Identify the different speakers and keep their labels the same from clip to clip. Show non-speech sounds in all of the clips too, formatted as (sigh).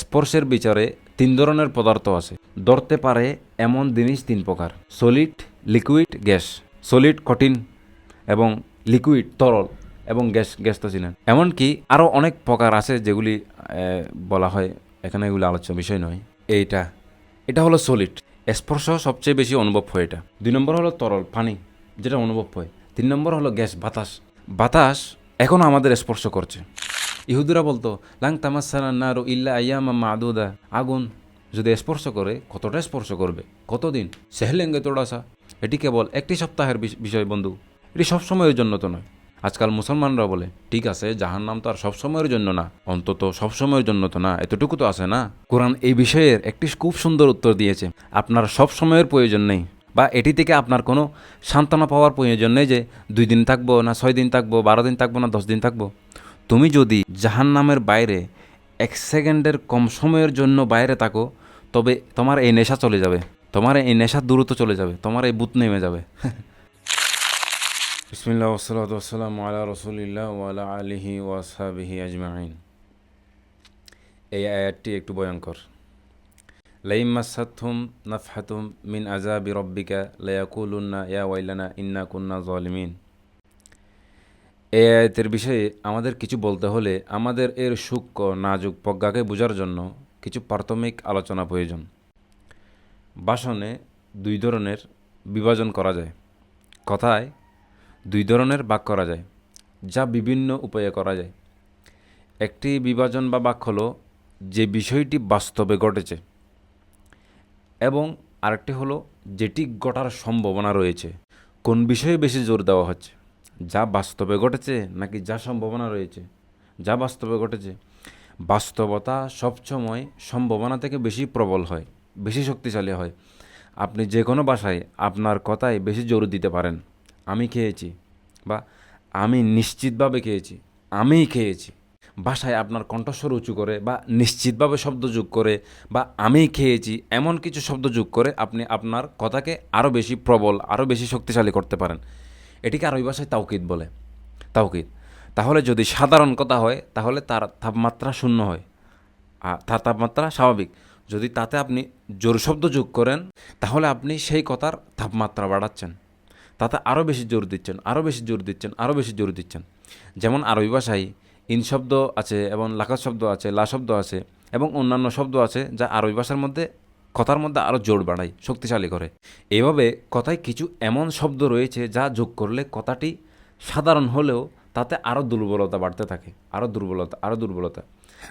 Speaker 1: স্পর্শের বিচারে তিন ধরনের পদার্থ আছে। ধরতে পারে এমন জিনিস তিন প্রকার। Solid, liquid, gas. সলিড, কঠিন এবং লিকুইড, তরল এবং গ্যাস গ্যাস তো ছিলেন এমনকি আরও অনেক প্রকার আছে যেগুলি বলা হয়, এখানে এগুলো আলোচ্য বিষয় নয়। এইটা, এটা হলো সলিড। স্পর্শ সবচেয়ে বেশি অনুভব হয় এটা। দুই নম্বর হলো তরল, পানি, যেটা অনুভব হয়। তিন নম্বর হলো গ্যাস, বাতাস। বাতাস এখনও আমাদের স্পর্শ করছে। ইহুদিরা বলতো, লাং তামাসানা নারু ইল্লা আয়ামা মাদুদা। আগুন যদি স্পর্শ করে, কতটা স্পর্শ করবে? কতদিন? সেহলেঙ্গে তোড়াসা এটি কেবল একটি সপ্তাহের বিষ- বিষয় বন্ধু। এটি সবসময়ের জন্য তো নয়। আজকাল মুসলমানরা বলে, ঠিক আছে জাহান নাম তো আর সবসময়ের জন্য না। অন্তত সবসময়ের জন্য তো না। এতটুকু তো আছে না? কোরআন এই বিষয়ের একটি খুব সুন্দর উত্তর দিয়েছে, আপনার সব সময়ের প্রয়োজন নেই। বা এটি থেকে আপনার কোনো সান্ত্বনা পাওয়ার প্রয়োজন নেই যে, দুই দিন থাকব না ছয় দিন থাকব, বারো দিন থাকব না দশ দিন থাকব। তুমি যদি জাহান নামের বাইরে এক সেকেন্ডের কম সময়ের জন্য বাইরে থাকো, তবে তোমার এই নেশা চলে যাবে। তোমার এই নেশা দ্রুত চলে যাবে। তোমার এই বুত নেমে যাবে। (laughs) বিসমিল্লাহ ওসলাত ওসালাম আলা রসুলিল্লাহ ওয়ালা আলিহি ওয়াসাবিহি আজমাইন। এই আয়াতটি একটু ভয়ঙ্কর। লাইমাসাথুম নাফহাতুম মিন আজাবি রব্বিকা লায়াকুলুন্না, ইয়া ওয়াইলানা ইন্না কুন্না জলিমিন এই আয়াতের বিষয়ে আমাদের কিছু বলতে হলে আমাদের এর সূক্ষ্ম, নাজুক প্রজ্ঞাকে বোঝার জন্য কিছু প্রাথমিক আলোচনা প্রয়োজন। ভাষণে দুই ধরনের বিভাজন করা যায়। কথায় দুই ধরনের বাক করা যায়, যা বিভিন্ন উপায়ে করা যায়। একটি বিভাজন বা বাক হলো যে বিষয়টি বাস্তবে ঘটেছে এবং আরেকটি হলো যেটি ঘটার সম্ভাবনা রয়েছে। কোন বিষয়ে বেশি জোর দেওয়া হচ্ছে? যা বাস্তবে ঘটেছে নাকি যা সম্ভাবনা রয়েছে? যা বাস্তবে ঘটেছে। বাস্তবতা সবসময় সম্ভাবনা থেকে বেশি প্রবল হয়, বেশি শক্তিশালী হয়। আপনি যে কোনো বাসায় আপনার কথায় বেশি জোর দিতে পারেন। আমি খেয়েছি বা আমি নিশ্চিতভাবে খেয়েছি আমিই খেয়েছি। ভাষায় আপনার কণ্ঠস্বর উঁচু করে বা নিশ্চিতভাবে শব্দ যোগ করে বা আমি খেয়েছি এমন কিছু শব্দ যোগ করে আপনি আপনার কথাকে আরও বেশি প্রবল আরও বেশি শক্তিশালী করতে পারেন। এটিকে আরবি ভাষায় তাওকিদ বলে। তাওকিদ। তাহলে যদি সাধারণ কথা হয়, তাহলে তার তাপমাত্রা শূন্য হয়। আর তার তাপমাত্রা স্বাভাবিক। যদি তাতে আপনি জোর শব্দ যোগ করেন, তাহলে আপনি সেই কথার তাপমাত্রা বাড়াচ্ছেন। তাতে আরও বেশি জোর দিচ্ছেন আরও বেশি জোর দিচ্ছেন আরও বেশি জোর দিচ্ছেন। যেমন আরবি ভাষায় ইন শব্দ আছে এবং লাকাত শব্দ আছে, লা শব্দ আছে এবং অন্যান্য শব্দ আছে যা আরবি ভাষার মধ্যে কথার মধ্যে আরও জোর বাড়ায় শক্তিশালী করে। এভাবে কথায় কিছু এমন শব্দ রয়েছে যা যোগ করলে কথাটি সাধারণ হলেও তাতে আরও দুর্বলতা বাড়তে থাকে। আরও দুর্বলতা আরও দুর্বলতা।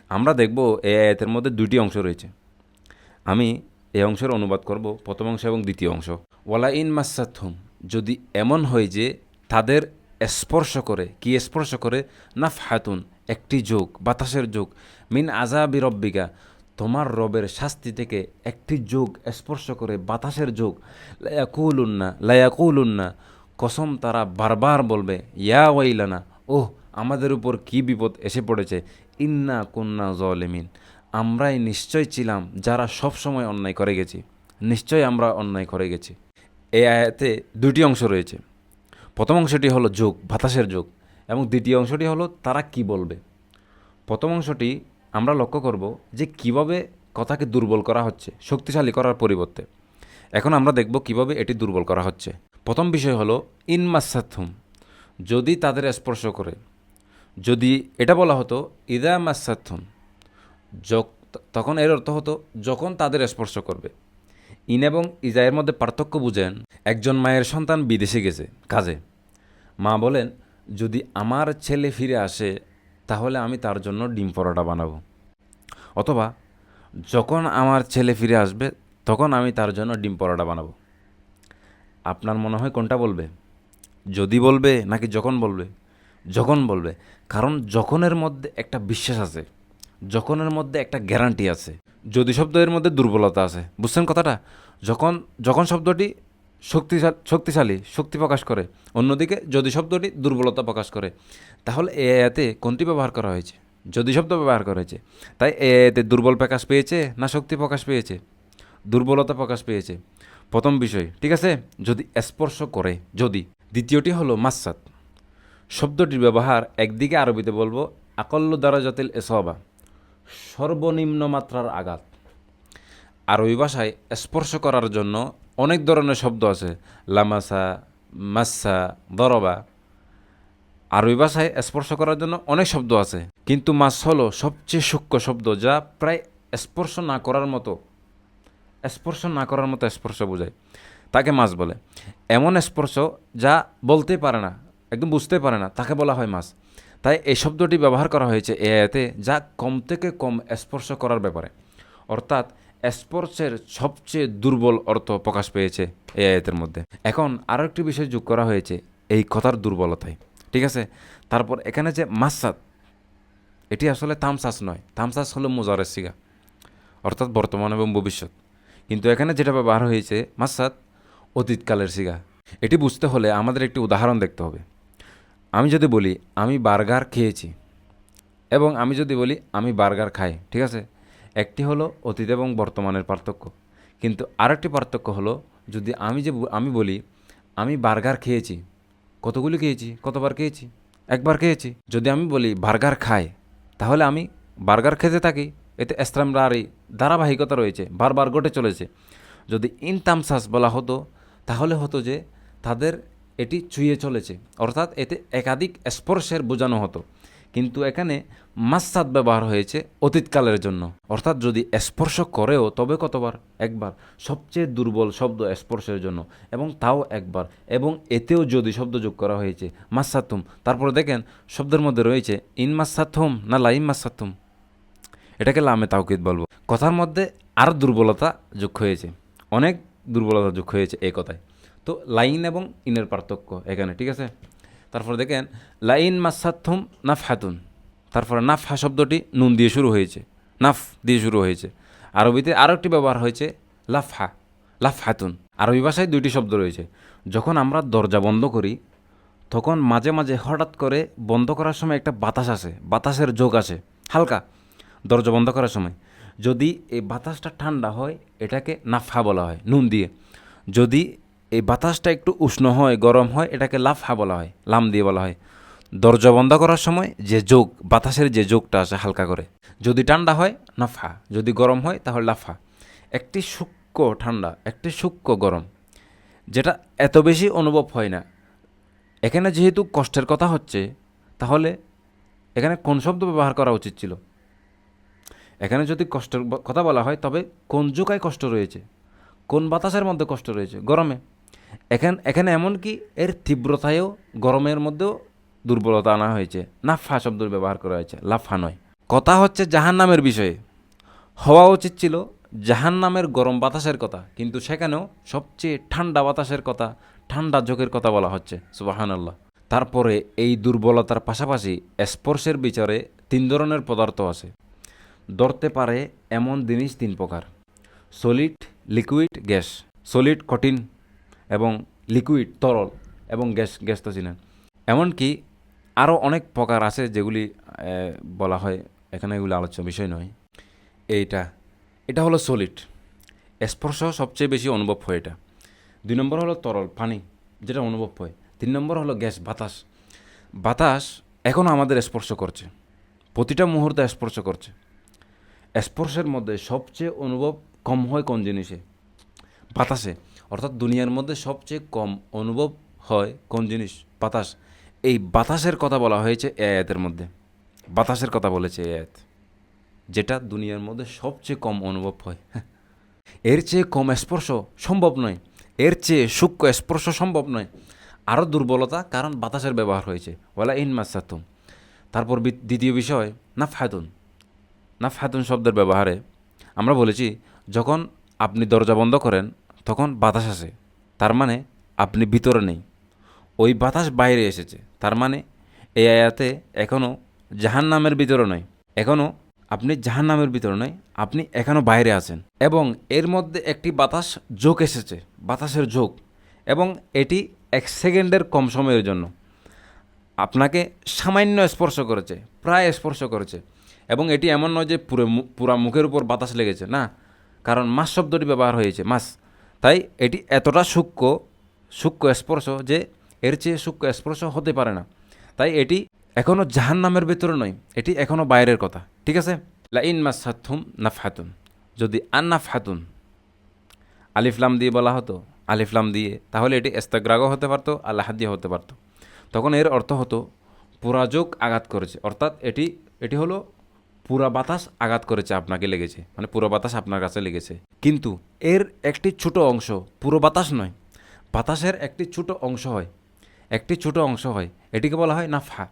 Speaker 1: আমরা দেখব এই আয়াতের মধ্যে দুটি অংশ রয়েছে। আমি এই অংশের অনুবাদ করব, প্রথম অংশ এবং দ্বিতীয় অংশ। ওয়ালা ইন মাসাথুম যদি এমন হয় যে তাদের স্পর্শ করে, কি স্পর্শ করে? না হাতুন একটি যোগ, বাতাসের যোগ। মিন আজাবি রব্বিকা তোমার রবের শাস্তি থেকে একটি যোগ স্পর্শ করে বাতাসের যোগ। লায়াকুলুন্না লায়াকুলুন্না। কসম তারা বারবার বলবে, ইয়া ওয়াইলানা, ওহ, আমাদের উপর কি বিপদ এসে পড়েছে? ইন্না কুন্না জলেমিন। আমরাই নিশ্চয় ছিলাম যারা সব সময় অন্যায় করে গেছি। নিশ্চয় আমরা অন্যায় করে গেছি। এই আয়াতে দুটি অংশ রয়েছে। প্রথম অংশটি হলো যোগ, বাতাসের যোগ। এবং দ্বিতীয় অংশটি হলো তারা কি বলবে? প্রথম অংশটি আমরা লক্ষ্য করব যে কীভাবে কথাকে দুর্বল করা হচ্ছে, শক্তিশালী করার পরিবর্তে। এখন আমরা দেখব কীভাবে এটি দুর্বল করা হচ্ছে। প্রথম বিষয় হলো ইনমাসাথুম যদি তাদের স্পর্শ করে। যদি এটা বলা হতো, ইদা মাসাথুম তখন এর অর্থ হতো, যখন তাদের স্পর্শ করবে। ইন এবং ইজায়ের মধ্যে পার্থক্য বুঝেন, একজন মায়ের সন্তান বিদেশে গেছে, কাজে। মা বলেন, যদি আমার ছেলে ফিরে আসে তাহলে আমি তার জন্য ডিম পরোটা বানাবো। অথবা যখন আমার ছেলে ফিরে আসবে, তখন আমি তার জন্য ডিম পরোটা বানাবো। আপনার মনে হয় কোনটা বলবে? যদি বলবে নাকি যখন বলবে? যখন বলবে। কারণ যখনের মধ্যে একটা বিশ্বাস আছে, যখনের মধ্যে একটা গ্যারান্টি আছে। যদি শব্দের মধ্যে দুর্বলতা আছে, বুঝছেন কথাটা? যখন যখন শব্দটি শক্তিশালী শক্তিশালী, শক্তি প্রকাশ করে। অন্যদিকে, যদি শব্দটি দুর্বলতা প্রকাশ করে, তাহলে এ আয়াতে কোনটি ব্যবহার করা হয়েছে? যদি শব্দ ব্যবহার করা হয়েছে, তাই এ আয়াতে দুর্বল প্রকাশ পেয়েছে না শক্তি প্রকাশ পেয়েছে? দুর্বলতা প্রকাশ পেয়েছে। প্রথম বিষয়, ঠিক আছে? যদি স্পর্শ করে, যদি। দ্বিতীয়টি হলো মাসাত শব্দটির ব্যবহার একদিকে আরবিতে বলব আকল্ল দ্বারা জাতিল এসবা, সর্বনিম্ন মাত্রার আঘাত। আরবি ভাষায় স্পর্শ করার জন্য অনেক ধরনের শব্দ আছে। লামাসা মাসা দরবা। আরবি ভাষায় স্পর্শ করার জন্য অনেক শব্দ আছে। কিন্তু মাস হলো সবচেয়ে সূক্ষ্ম শব্দ যা প্রায় স্পর্শ না করার মতো, স্পর্শ না করার মতো স্পর্শ বোঝায়। তাকে মাছ বলে। এমন স্পর্শ যা বলতে পারে না, একদম বুঝতে পারে না, তাকে বলা হয় মাছ তাই এই শব্দটি ব্যবহার করা হয়েছে এ যা কম থেকে কম স্পর্শ করার ব্যাপারে। অর্থাৎ স্পর্শের সবচেয়ে দুর্বল অর্থ প্রকাশ পেয়েছে এই আয়াতের মধ্যে। এখন আরও একটি বিষয় যোগ করা হয়েছে এই কথার দুর্বলতায়। ঠিক আছে? তারপর এখানে যে মাসাদ, এটি আসলে তামসাস নয়। তামসাস হলো মোজারের সিগা, অর্থাৎ বর্তমান এবং ভবিষ্যৎ। কিন্তু এখানে যেটা ব্যবহার হয়েছে, মাসাদ অতীতকালের সিগা। এটি বুঝতে হলে আমাদের একটি উদাহরণ দেখতে হবে। আমি যদি বলি, আমি বার্গার খেয়েছি এবং আমি যদি বলি, আমি বার্গার খাই, ঠিক আছে? একটি হলো অতীত এবং বর্তমানের পার্থক্য। কিন্তু আরেকটি পার্থক্য হলো, যদি আমি যে আমি বলি, আমি বার্গার খেয়েছি। কতগুলি খেয়েছি? কতবার খেয়েছি? একবার খেয়েছি। যদি আমি বলি বার্গার খাই তাহলে আমি বার্গার খেতে থাকি। এতে এস্ত্রামরারি ধারাবাহিকতা রয়েছে, বারবার ঘটে চলেছে। যদি ইনতামসাস বলা হতো, তাহলে হতো যে তাদের এটি চুইয়ে চলেছে। অর্থাৎ এতে একাধিক স্পর্শের বোঝানো হতো। কিন্তু এখানে মাসাদ ব্যবহার হয়েছে অতীতকালের জন্য। অর্থাৎ যদি স্পর্শ করেও, তবে কতবার? একবার। সবচেয়ে দুর্বল শব্দ স্পর্শের জন্য। এবং তাও একবার। এবং এতেও যদি শব্দ যোগ করা হয়েছে মাসাতুম তারপরে দেখেন, শব্দের মধ্যে রয়েছে ইন মাসাথুম না লাইম মাসাতুম এটাকে লামে তাওকিদ বলব। কথার মধ্যে আরও দুর্বলতা যোগ হয়েছে। অনেক দুর্বলতা যোগ হয়েছে এই কথায়। তো লাইন এবং ইনের পার্থক্য এখানে, ঠিক আছে? তারপরে দেখেন, লাইন মাসাথুম নাফ হাতুন তারপরে নাফহা শব্দটি নুন দিয়ে শুরু হয়েছে, নাফ দিয়ে শুরু হয়েছে। আরবিতে আরও একটি ব্যবহার হয়েছে, লাফহা লাফ হাতুন আরবি ভাষায় দুইটি শব্দ রয়েছে। যখন আমরা দরজা বন্ধ করি, তখন মাঝে মাঝে হঠাৎ করে বন্ধ করার সময় একটা বাতাস আসে, বাতাসের যোগ আসে, হালকা দরজা বন্ধ করার সময়। যদি এই বাতাসটা ঠান্ডা হয়, এটাকে নাফহা বলা হয়, নুন দিয়ে। যদি এই বাতাসটা একটু উষ্ণ হয়, গরম হয়, এটাকে লাফা বলা হয়, লাম দিয়ে বলা হয়। দরজা বন্ধ করার সময় যে যোগ, বাতাসের যে যোগটা আসে হালকা করে। যদি ঠান্ডা হয়, নাফা। যদি গরম হয়, তাহলে লাফা। একটি সূক্ষ্ম ঠান্ডা, একটি সূক্ষ্ম গরম, যেটা এত বেশি অনুভব হয় না। এখানে যেহেতু কষ্টের কথা হচ্ছে, তাহলে এখানে কোন শব্দ ব্যবহার করা উচিত ছিল? এখানে যদি কষ্টের কথা বলা হয়, তবে কোন যুগায় কষ্ট রয়েছে? কোন বাতাসের মধ্যে কষ্ট রয়েছে? গরমে। এখান, এখানে এমন কি এর তীব্রতায়ও গরমের মধ্যেও দুর্বলতা আনা হয়েছে। নাফা শব্দ ব্যবহার করা হয়েছে লাফা নয়। কথা হচ্ছে জাহান নামের বিষয়ে। হওয়া উচিত ছিল জাহান নামের গরম বাতাসের কথা, কিন্তু সেখানেও সবচেয়ে ঠান্ডা বাতাসের কথা, ঠান্ডা যোগের কথা বলা হচ্ছে সুবাহান আল্লাহ তারপরে এই দুর্বলতার পাশাপাশি স্পর্শের বিচারে তিন ধরনের পদার্থ আছে। ধরতে পারে এমন জিনিস তিন প্রকার। Solid, liquid, gas. সলিড, কঠিন এবং লিকুইড তরল এবং গ্যাস গ্যাস তো এমনকি আরও অনেক প্রকার আছে যেগুলি বলা হয়, এখানে এগুলো আলোচ্য বিষয় নয়। এইটা, এটা হলো সলিড স্পর্শ সবচেয়ে বেশি অনুভব হয় এটা। দুই নম্বর হলো তরল, পানি, যেটা অনুভব হয়। তিন নম্বর হলো গ্যাস, বাতাস। বাতাস এখনও আমাদের স্পর্শ করছে। প্রতিটা মুহূর্তে স্পর্শ করছে। স্পর্শের মধ্যে সবচেয়ে অনুভব কম হয় কোন জিনিসে? বাতাসে। অর্থাৎ দুনিয়ার মধ্যে সবচেয়ে কম অনুভব হয় কোন জিনিস? বাতাস। এই বাতাসের কথা বলা হয়েছে এ আয়াতের মধ্যে। বাতাসের কথা বলেছে এ আয়াত। যেটা দুনিয়ার মধ্যে সবচেয়ে কম অনুভব হয়। এর চেয়ে কম স্পর্শ সম্ভব নয়। এর চেয়ে সূক্ষ্ম স্পর্শ সম্ভব নয়। আরও দুর্বলতা কারণ বাতাসের ব্যবহার হয়েছে। ওয়ালা ইন মাসাতুম। তারপর দ্বিতীয় বিষয় না ফায়তুন না ফায়তুন শব্দের ব্যবহারে আমরা বলেছি, যখন আপনি দরজা বন্ধ করেন তখন বাতাস আসে। তার মানে আপনি ভিতরে নেই। ওই বাতাস বাইরে এসেছে। তার মানে এই আয়াতে এখনও জাহান নামের ভিতরে নয়। এখনও আপনি জাহান নামের ভিতরে নয়, আপনি এখনও বাইরে আছেন। এবং এর মধ্যে একটি বাতাস যোগ এসেছে, বাতাসের যোগ। এবং এটি এক সেকেন্ডের কম সময়ের জন্য। আপনাকে সামান্য স্পর্শ করেছে, প্রায় স্পর্শ করেছে। এবং এটি এমন নয় যে পুরো পুরা মুখের উপর বাতাস লেগেছে, না। কারণ মাস শব্দটি ব্যবহার হয়েছে, মাস। তাই এটি এতটা সূক্ষ্ম সূক্ষ্ম স্পর্শ যে এর চেয়ে সূক্ষ্ম স্পর্শ হতে পারে না। তাই এটি এখনও জাহান নামের ভেতরে নয়, এটি এখনও বাইরের কথা। ঠিক আছে? লাইন মাসাথুম নাফহাতুন। যদি আন্নাফহাতুন আলিফলাম দিয়ে বলা হতো আলিফলাম দিয়ে, তাহলে এটি এস্তাগ্রাগও হতে পারতো আল্লাহ দিয়ে হতে পারতো। তখন এর অর্থ হতো পুরাযোগ আঘাত করেছে। অর্থাৎ এটি এটি হলো পুরা বাতাস আঘাত করেছে আপনাকে লেগেছে মানে পুরো বাতাস আপনার কাছে লেগেছে। কিন্তু এর একটি ছোট অংশ পুরো বাতাস নয়, বাতাসের একটি ছোট অংশ হয়, একটি ছোট অংশ হয়, এটিকে বলা হয় নাফহা।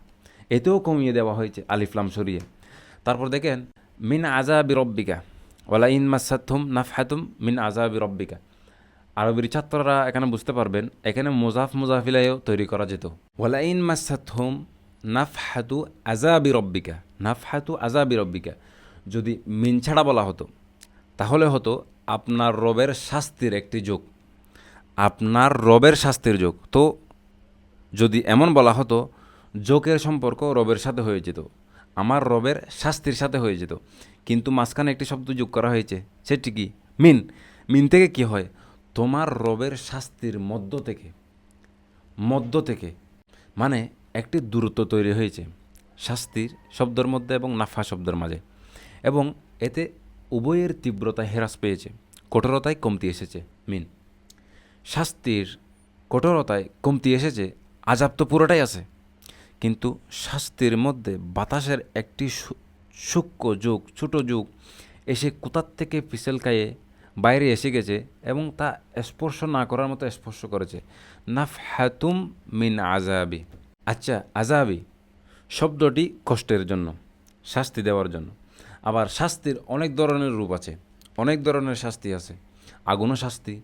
Speaker 1: এতেও কমিয়ে দেওয়া হয়েছে আলিফলাম সরিয়ে। তারপর দেখেন, মিন আজাবি রব্বিকা ওলা ইন মাসাথুম নাফহাতুম মিন আজাবি রব্বিকা। আরবির ছাত্ররা এখানে বুঝতে পারবেন, এখানে মুজাফ মুজাফিলাইও তৈরি করা যেত। ওলা ইন মাসাথুম নাফহাতু আজাবি রব্বিকা, নাফহাতু আজাবি রব্বিকা। যদি মিন ছাড়া বলা হতো, তাহলে হতো আপনার রবের শাস্তির একটি যোগ। আপনার রবের শাস্তির যোগ। তো যদি এমন বলা হতো, যোগের সম্পর্ক রবের সাথে হয়ে যেত, আমার রবের শাস্তির সাথে হয়ে যেত, কিন্তু মাঝখানে একটি শব্দ যোগ করা হয়েছে, সেটি কি? মিন। মিন থেকে কি হয়? তোমার রবের শাস্তির মধ্য থেকে। মধ্য থেকে। মানে একটি দূরত্ব তৈরি হয়েছে শাস্তির শব্দের মধ্যে এবং নাফা শব্দের মাঝে। এবং এতে উভয়ের তীব্রতা হ্রাস পেয়েছে, কঠোরতায় কমতি এসেছে, মিন। শাস্তির কঠোরতায় কমতি এসেছে, আজাব তো পুরোটাই আছে। কিন্তু শাস্তির মধ্যে বাতাসের একটি সূক্ষ্ম যুগ, ছোট যুগ এসে কোথার থেকে পিছেলকায়ে বাইরে এসে গেছে এবং তা স্পর্শ না করার মতো স্পর্শ করেছে। নাফহাতুম মিন আজাবি আচ্ছা আজাবি শব্দটি কষ্টের জন্য, শাস্তি দেওয়ার জন্য। আবার শাস্তির অনেক ধরনের রূপ আছে, অনেক ধরনের শাস্তি আছে। আগুনও শাস্তি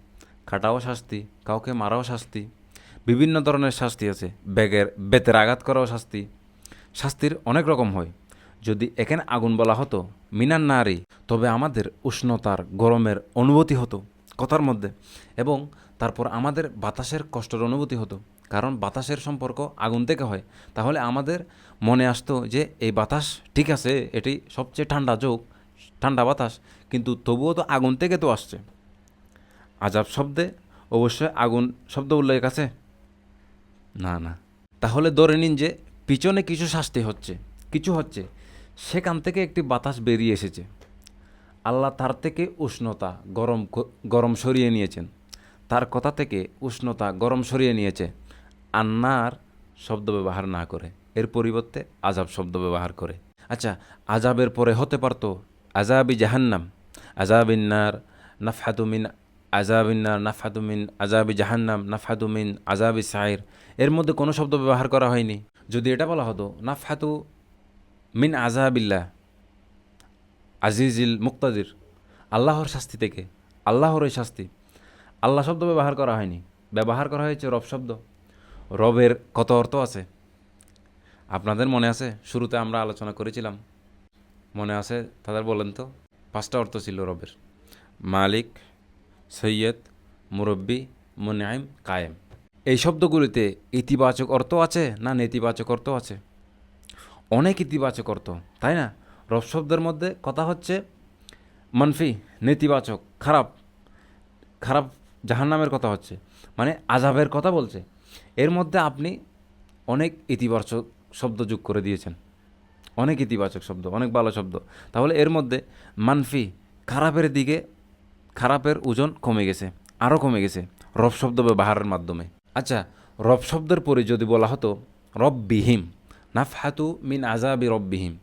Speaker 1: কাটাও শাস্তি, কাউকে মারাও শাস্তি, বিভিন্ন ধরনের শাস্তি আছে। ব্যাগের বেতের আঘাত করাও শাস্তি। শাস্তির অনেক রকম হয়। যদি এখানে আগুন বলা হতো, মিনার নারী, তবে আমাদের উষ্ণতার গরমের অনুভূতি হতো কথার মধ্যে এবং তারপর আমাদের বাতাসের কষ্টের অনুভূতি হতো। কারণ বাতাসের সম্পর্ক আগুন থেকে হয়। তাহলে আমাদের মনে আসতো যে, এই বাতাস ঠিক আছে, এটি সবচেয়ে ঠান্ডা যোগ, ঠান্ডা বাতাস, কিন্তু তবুও তো আগুন থেকে তো আসছে। আজাব শব্দে অবশ্যই আগুন শব্দ উল্লেখ আছে। না না। তাহলে ধরে নিন যে, পিছনে কিছু শাস্তি হচ্ছে, কিছু হচ্ছে, সেখান থেকে একটি বাতাস বেরিয়ে এসেছে। আল্লাহ তার থেকে উষ্ণতা গরম গরম সরিয়ে নিয়েছেন। তার কথা থেকে উষ্ণতা গরম সরিয়ে নিয়েছে। আন্নার শব্দ ব্যবহার না করে। এর পরিবর্তে আজাব শব্দ ব্যবহার করে। আচ্ছা আজাবের পরে হতে পারতো আজাবি জাহান্নাম। আজাবিন্নার নাফহাতুমিন আজাবিন্নার নাফহাতুমিন আজাবি জাহান্নাম নাফহাতুমিন আজাবি সাইর। এর মধ্যে কোনো শব্দ ব্যবহার করা হয়নি। যদি এটা বলা হতো, নাফহাতু মিন আজাবিল্লাহ আজিজিল মুক্তাদির, আল্লাহর শাস্তি থেকে আল্লাহর ওই শাস্তি। আল্লাহ শব্দ ব্যবহার করা হয়নি। ব্যবহার করা হয়েছে রব শব্দ। রবের কত অর্থ আছে? আপনাদের মনে আছে? শুরুতে আমরা আলোচনা করেছিলাম। মনে আছে? তাদের বলেন তো। পাঁচটা অর্থ ছিল রবের। মালিক, সৈয়দ, মুরব্বী, মুনাইম, কায়েম। এই শব্দগুলিতে ইতিবাচক অর্থ আছে না নেতিবাচক অর্থ আছে? অনেক ইতিবাচক অর্থ, তাই না? রব শব্দের মধ্যে কথা হচ্ছে মানফি, নেতিবাচক, খারাপ। খারাপ জাহান্নামের কথা হচ্ছে। মানে আজাবের কথা বলছে। এর মধ্যে আপনি অনেক ইতিবাচক শব্দ যোগ করে দিয়েছেন। অনেক ইতিবাচক শব্দ, অনেক ভালো শব্দ। তাহলে এর মধ্যে মানফি খারাপের দিকে, খারাপের ওজন কমে গেছে, আরও কমে গেছে, রব শব্দ ব্যবহারের মাধ্যমে। আচ্ছা রব শব্দের পরে যদি বলা হতো, রব রববিহীম নাফহাতু মিন আজাবি রববিহীম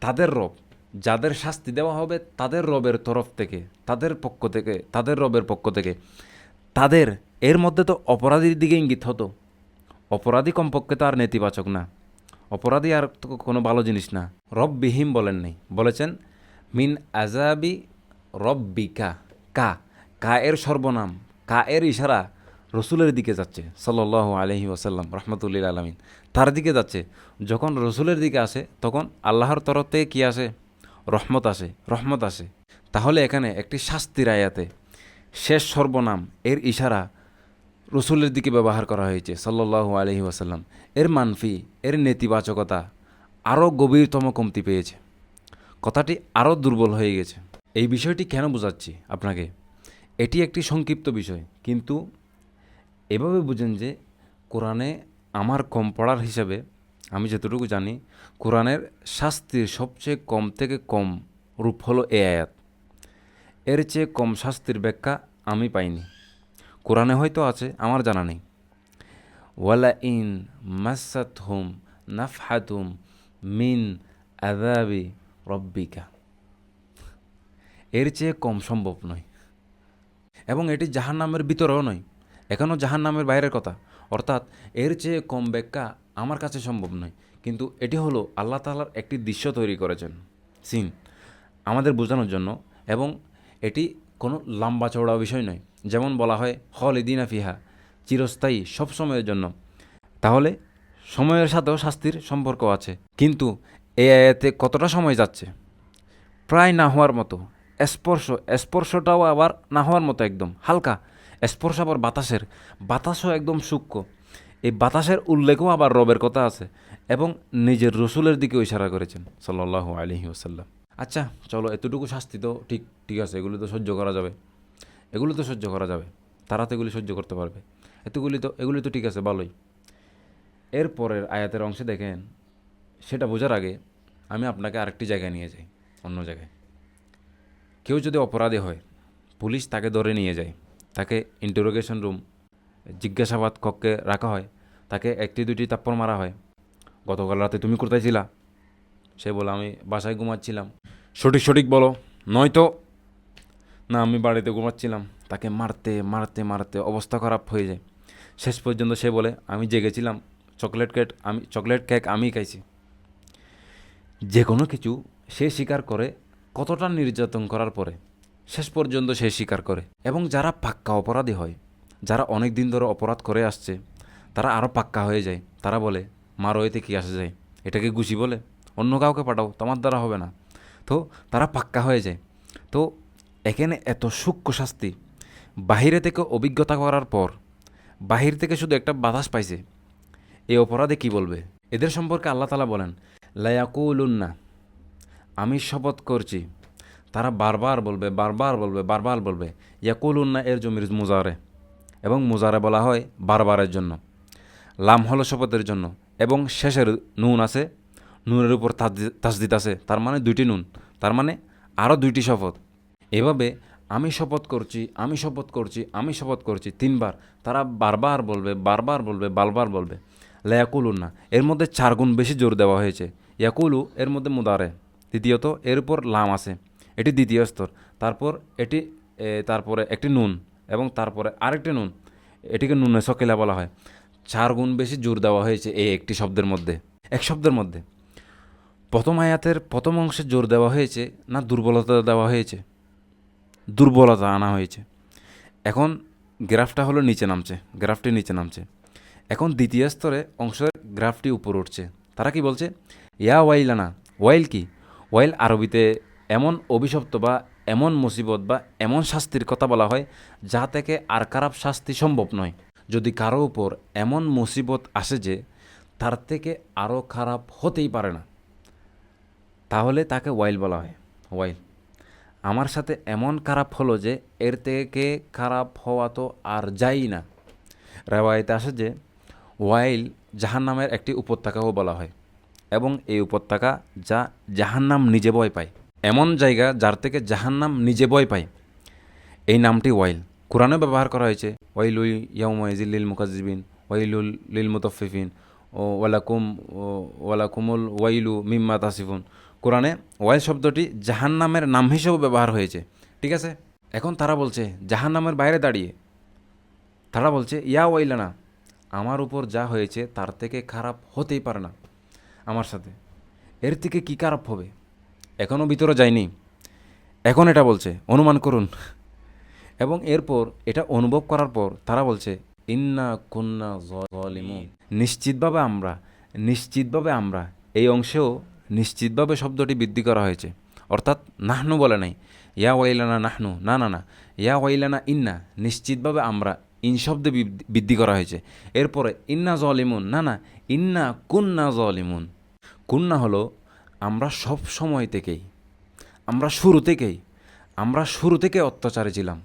Speaker 1: তাদের রব, যাদের শাস্তি দেওয়া হবে, তাদের রবের তরফ থেকে, তাদের পক্ষ থেকে, তাদের রবের পক্ষ থেকে, তাদের এর মধ্যে তো অপরাধীর দিকে ইঙ্গিত হতো। অপরাধী কমপক্ষে তো আর নেতিবাচক না। অপরাধী আর তো কোনো ভালো জিনিস না। রববিহীম বলেন নাই। বলেছেন, মিন আজাবি রব্বিকা। কা কা এর সর্বনাম, কা এর ইশারা রসুলের দিকে যাচ্ছে। সাল্লাহ আলহি ওসাল্লাম রহমতুল্লিল আলমিন। তার দিকে যাচ্ছে। যখন রসুলের দিকে আসে, তখন আল্লাহর তরফ থেকে কী আসে? রহমত আসে রহমত আসে। তাহলে এখানে একটি শাস্তির আয়াতে শেষ সর্বনাম, এর ইশারা রসুলের দিকে ব্যবহার করা হয়েছে সাল্লাহ আলহি ওয়াসাল্লাম। এর মানফি, এর নেতিবাচকতা আরও গভীরতম কমতি পেয়েছে। কথাটি আরও দুর্বল হয়ে গেছে। এই বিষয়টি কেন বোঝাচ্ছি আপনাকে? এটি একটি সংক্ষিপ্ত বিষয়, কিন্তু এভাবে বুঝেন যে কোরআনে আমার কম পড়ার হিসাবে, আমি যতটুকু জানি, কোরআনের শাস্তির সবচেয়ে কম থেকে কম রূপ হলো এ আয়াত। এর চেয়ে কম শাস্তির ব্যাখ্যা আমি পাইনি। কোরআনে হয়তো আছে, আমার জানা নেই। ওয়ালা ইন মাসাত হুম নাফহাতুম মিন আদাবি রব্বিকা। এর চেয়ে কম সম্ভব নয়। এবং এটি জাহান নামের ভিতরেও নয়, এখনও জাহান নামের বাইরের কথা। অর্থাৎ এর চেয়ে কম ব্যাখ্যা আমার কাছে সম্ভব নয়। কিন্তু এটি হলো আল্লাহ তালার একটি দৃশ্য তৈরি করেছেন, সিন, আমাদের বোঝানোর জন্য। এবং এটি কোনো লম্বা চওড়া বিষয় নয়। যেমন বলা হয় হল হলিদিনা ফিহা, চিরস্থায়ী সব সময়ের জন্য। তাহলে সময়ের সাথেও শাস্তির সম্পর্ক আছে। কিন্তু এই আয়াতে কতটা সময় যাচ্ছে? প্রায় না হওয়ার মতো। স্পর্শ, স্পর্শটাও আবার না হওয়ার মতো একদম। হালকা। স্পর্শ আবার বাতাসের। বাতাসও একদম সূক্ষ্ম। এই বাতাসের উল্লেখও আবার রবের কথা আছে এবং নিজের রসুলের দিকেও ইশারা করেছেন সাল্লাহ আলহি ওসাল্লাম আচ্ছা চলো, এতটুকু শাস্তি তো ঠিক ঠিক আছে, এগুলো তো সহ্য করা যাবে। এগুলো তো সহ্য করা যাবে। তারা তো এগুলি সহ্য করতে পারবে। এতগুলি তো এগুলি তো ঠিক আছে, ভালোই। এরপরের আয়াতের অংশে দেখেন, সেটা বোঝার আগে আমি আপনাকে আরেকটি জায়গায় নিয়ে যাই, অন্য জায়গায়। কেউ যদি অপরাধী হয়, পুলিশ তাকে ধরে নিয়ে যায়। তাকে ইন্টারোগেশন রুম জিজ্ঞাসাবাদ কক্ষে রাখা হয়। তাকে একটি দুটি তাপ্পর মারা হয়। গতকাল রাতে তুমি কোথায় ছিলা? সে বলে, আমি বাসায় ঘুমাচ্ছিলাম। সঠিক সঠিক বলো। নয়তো না, আমি বাড়িতে ঘুমাচ্ছিলাম। তাকে মারতে মারতে মারতে অবস্থা খারাপ হয়ে যায়। শেষ পর্যন্ত সে বলে, আমি জেগেছিলাম। চকলেট কেক, আমি, চকলেট কেক আমি খাইছি। যে কোনো কিছু সে স্বীকার করে কতটা নির্যাতন করার পরে, শেষ পর্যন্ত সে স্বীকার করে। এবং যারা পাক্কা অপরাধী হয়, যারা অনেক দিন ধরে অপরাধ করে আসছে, তারা আরও পাক্কা হয়ে যায়। তারা বলে, মারো, এতে কী আসা যায়? এটাকে গুছি বলে? অন্য কাউকে পাঠাও, তোমার দ্বারা হবে না। তো তারা পাক্কা হয়ে যায়। তো এখানে এত সূক্ষ্ম শাস্তি। বাহিরে থেকে অভিজ্ঞতা করার পর, বাহির থেকে শুধু একটা বাতাস পাইছে। এই অপরাধে কি বলবে? এদের সম্পর্কে আল্লাহ তালা বলেন লায়াকুলুন্না আমি শপথ করছি, তারা বারবার বলবে বারবার বলবে বারবার বলবে, ইয়াকুলুন্না এর জমির মুজারে। এবং মুজারে বলা হয় বারবারের জন্য। লাম হলো শপথের জন্য। এবং শেষের নুন আছে, নুনের উপর তাজদি- তাসদিদ আছে। তার মানে দুইটি নুন। তার মানে আরও দুইটি শপথ। এভাবে আমি শপথ করছি, আমি শপথ করছি, আমি শপথ করছি তিনবার। তারা বারবার বলবে বারবার বলবে বারবার বলবে লেয়াকুলুন না এর মধ্যে চার গুণ বেশি জোর দেওয়া হয়েছে। ইয়াকুলু এর মধ্যে মুদারে, দ্বিতীয়ত এর উপর লাম আছে, এটি দ্বিতীয় স্তর। তারপর এটি তারপরে একটি নুন এবং তারপরে আরেকটি নুন, এটিকে নুনে সকেলা বলা হয়। চার গুণ বেশি জোর দেওয়া হয়েছে এই একটি শব্দের মধ্যে, এক শব্দের মধ্যে। প্রথম আয়াতের প্রথম অংশে জোর দেওয়া হয়েছে না দুর্বলতা দেওয়া হয়েছে? দুর্বলতা আনা হয়েছে। এখন গ্রাফটা হলো নিচে নামছে, গ্রাফটি নিচে নামছে। এখন দ্বিতীয় স্তরে অংশের গ্রাফটি উপর উঠছে। তারা কি বলছে? ইয়া ওয়াইলানা, ওয়াইল কি? ওয়াইল আরবিতে এমন অভিশপ্ত বা এমন মুসিবত বা এমন শাস্তির কথা বলা হয় যা থেকে আর খারাপ শাস্তি সম্ভব নয়। যদি কারও উপর এমন মুসিবত আসে যে তার থেকে আরও খারাপ হতেই পারে না, তাহলে তাকে ওয়াইল বলা হয়। ওয়াইল। আমার সাথে এমন খারাপ হলো যে এর থেকে খারাপ হওয়া তো আর যাই না। রেওয়ায়তে আসে যে, ওয়াইল জাহান্নামের একটি উপত্যকাও বলা হয় এবং এই উপত্যকা যা জাহান্নাম নিজে ভয় পায়। এমন জায়গা যার থেকে জাহান্নাম নিজে ভয় পায়। এই নামটি ওয়াইল। কোরআনে ব্যবহার করা হয়েছে, ওয়াইলুল ইয়াউমাইজিল লিল মুকাজিবিন ওয়াইলুল লিল মুতফিফিন ও ওয়ালাকুম ওয়ালাকুমুল ওয়াইলু মিম্মা তাসিফুন। কোরআনে ওয়াইল শব্দটি জাহান্নামের নাম হিসেবেও ব্যবহার হয়েছে। ঠিক আছে? এখন তারা বলছে, জাহান্নামের বাইরে দাঁড়িয়ে। তারা বলছে, ইয়া ওয়াইলানা, আমার উপর যা হয়েছে তার থেকে খারাপ হতেই পারে না আমার সাথে। এর থেকে কি খারাপ হবে? এখনও ভিতরে যায়নি। এখন এটা বলছে, অনুমান করুন। এবং এরপর এটা অনুভব করার পর তারা বলছে, ইন্না জলিমুন নিশ্চিতভাবে আমরা নিশ্চিতভাবে আমরা এই অংশেও নিশ্চিতভাবে শব্দটি বৃদ্ধি করা হয়েছে। অর্থাৎ নাহনু বলে নাই, ইয়া ওয়াইলানা নাহনু, না না না, ইয়া ওয়াইলানা ইন্না, নিশ্চিতভাবে আমরা ইন শব্দে বৃদ্ধি- করা হয়েছে। এরপরে ইন্না জলিমুন, না না, ইন্না কুন্না জলিমুন। কুন্না হলো আমরা সব সময় থেকেই, আমরা শুরু থেকেই, আমরা শুরু থেকে অত্যাচারে ছিলাম,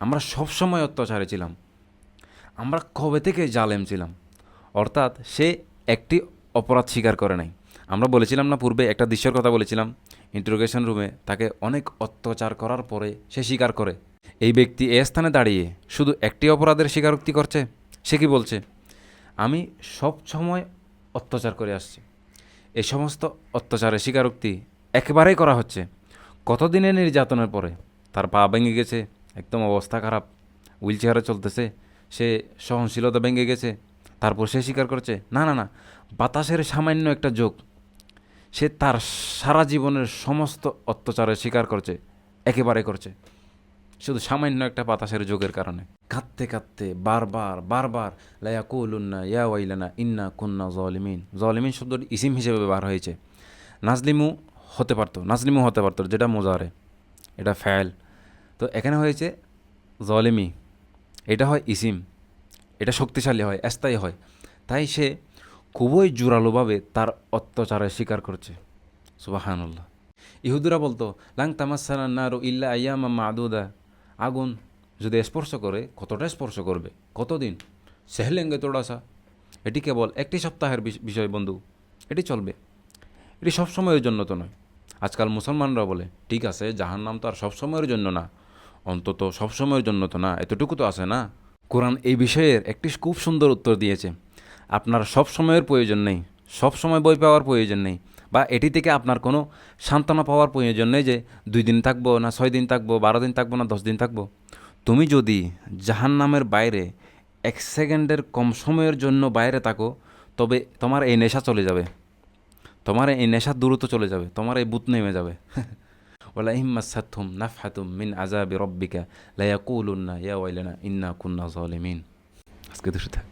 Speaker 1: আমরা সব সময় অত্যাচারে ছিলাম, আমরা কবে থেকে জালেম ছিলাম? অর্থাৎ সে একটি অপরাধ স্বীকার করে নাই। আমরা বলেছিলাম না, পূর্বে একটা দৃশ্যের কথা বলেছিলাম। ইন্টারোগেশন রুমে তাকে অনেক অত্যাচার করার পরে সে স্বীকার করে। এই ব্যক্তি এ স্থানে দাঁড়িয়ে শুধু একটি অপরাধের স্বীকারোক্তি করছে? সে কি বলছে? আমি সব সময় অত্যাচার করে আসছি। এই সমস্ত অত্যাচারের স্বীকারোক্তি একেবারেই করা হচ্ছে। কতদিনের নির্যাতনের পরে? তার পা ভেঙে গেছে, একদম অবস্থা খারাপ। হুইল চেয়ারে চলতেছে, সে সহনশীলতা ভেঙে গেছে। তারপর সে স্বীকার করছে, না না না, বাতাসের সামান্য একটা যোগ। সে তার সারা জীবনের সমস্ত অত্যাচারের স্বীকার করছে, একেবারে করছে। শুধু সামান্য একটা বাতাসের যোগের কারণে। কাঁদতে কাঁদতে বারবার বারবার লায়া কৌলুন্না ইয়া ওয়াইলানা ইন্না কুন্না জলিমিন। জলিমিন শব্দটি ইসিম হিসেবে ব্যবহার হয়েছে। নাজলিমু হতে পারতো, নাজলিমু হতে পারতো, যেটা মোজারে, এটা ফ্যাল তো এখানে হয়েছে জলিমি। এটা হয় ইসিম। এটা শক্তিশালী হয়, স্থায়ী হয়। তাই সে খুবই জোরালোভাবে তার অত্যাচারের স্বীকার করছে। সুবাহানুল্লাহ। ইহুদুরা বলতো, লাং তামাসানা নারো ইল্লা আয়ামা মাদুদা। আগুন যদি স্পর্শ করে, কতটা স্পর্শ করবে? কতদিন? সেহলেঙ্গে তোড়াসা এটি কেবল একটি সপ্তাহের বিষয় বন্ধু। এটি চলবে। এটি সব সময়ের জন্য তো নয়। আজকাল মুসলমানরা বলে, ঠিক আছে জাহান নাম তো আর সব সময়ের জন্য না। অন্তত সব সময়ের জন্য তো না। এতটুকু তো আছে না? কোরআন এই বিষয়ের একটি খুব সুন্দর উত্তর দিয়েছে। আপনার সব সময়ের প্রয়োজন নেই, সব সময় বই পাওয়ার প্রয়োজন নেই বা এটি থেকে আপনার কোনো সান্ত্বনা পাওয়ার প্রয়োজন নেই যে দুই দিন থাকব না ছয় দিন থাকব, বারো দিন থাকব না দশ দিন থাকব। তুমি যদি জাহান নামের বাইরে এক সেকেন্ডের কম সময়ের জন্য বাইরে থাকো, তবে তোমার এই নেশা চলে যাবে। তোমার এই নেশা দূরত্ব চলে যাবে, তোমার এই বুত নেমে যাবে। (laughs) ওলা ইম্মাসাতুম নাফহাতুম মিন আজাবি রব্বিকা লা ইয়াকুলুন্না, ইয়া ওয়াইলানা ইন্না কুন্না জালিমিন আজকে দুটো থাক।